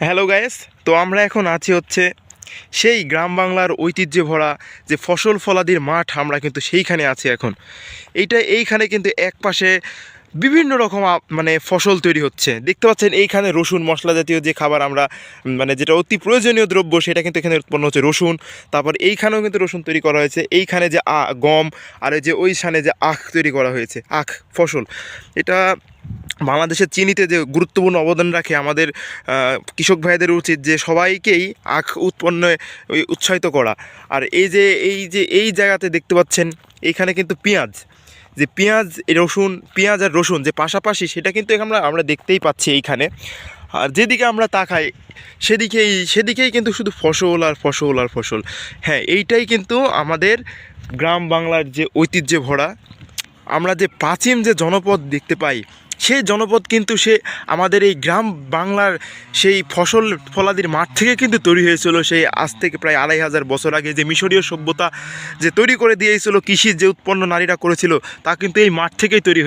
Hello guys তো আমরা এখন আছি হচ্ছে সেই গ্রাম বাংলার ঐতিহ্যে ভরা যে ফসল ফলাদির মাঠ, আমরা কিন্তু সেইখানে আছি এখন। এইটা এইখানে কিন্তু এক পাশে বিভিন্ন রকম মানে ফসল তৈরি হচ্ছে। দেখতে পাচ্ছেন, এইখানে রসুন মশলা জাতীয় যে খাবার আমরা মানে যেটা অতি প্রয়োজনীয় দ্রব্য, সেটা কিন্তু এখানে উৎপন্ন হচ্ছে রসুন। তারপর এইখানেও কিন্তু রসুন তৈরি করা হয়েছে। এইখানে যে গম, আর যে ওইখানে যে আখ তৈরি করা হয়েছে, আখ ফসল। এটা বাংলাদেশের চিনিতে যে গুরুত্বপূর্ণ অবদান রাখে আমাদের কৃষক ভাইদের উচিত যে সবাইকেই আখ উৎপন্নে উৎসাহিত করা। আর এই যে এই যে, এই জায়গাতে দেখতে পাচ্ছেন এইখানে কিন্তু পেঁয়াজ। যে পেঁয়াজ, রসুন, পেঁয়াজ আর রসুন যে পাশাপাশি সেটা কিন্তু আমরা আমরা দেখতেই পাচ্ছি এইখানে। আর যেদিকে আমরা তাকাই, সেদিকেই সেদিকেই কিন্তু শুধু ফসল আর ফসল আর ফসল। হ্যাঁ এইটাই কিন্তু আমাদের গ্রাম বাংলার যে ঐতিহ্যে ভরা আমরা যে প্রাচীন যে জনপদ দেখতে পাই, সেই জনপদ কিন্তু সে আমাদের এই গ্রাম বাংলার সেই ফসল ফলাদির মাঠ থেকে কিন্তু তৈরি হয়েছিল। সেই আজ থেকে প্রায় আড়াই হাজার বছর আগে যে মিশরীয় সভ্যতা যে তৈরি করে দিয়েছিল কৃষির যে উৎপন্ন নারীরা করেছিল, তা কিন্তু এই মাঠ থেকেই তৈরি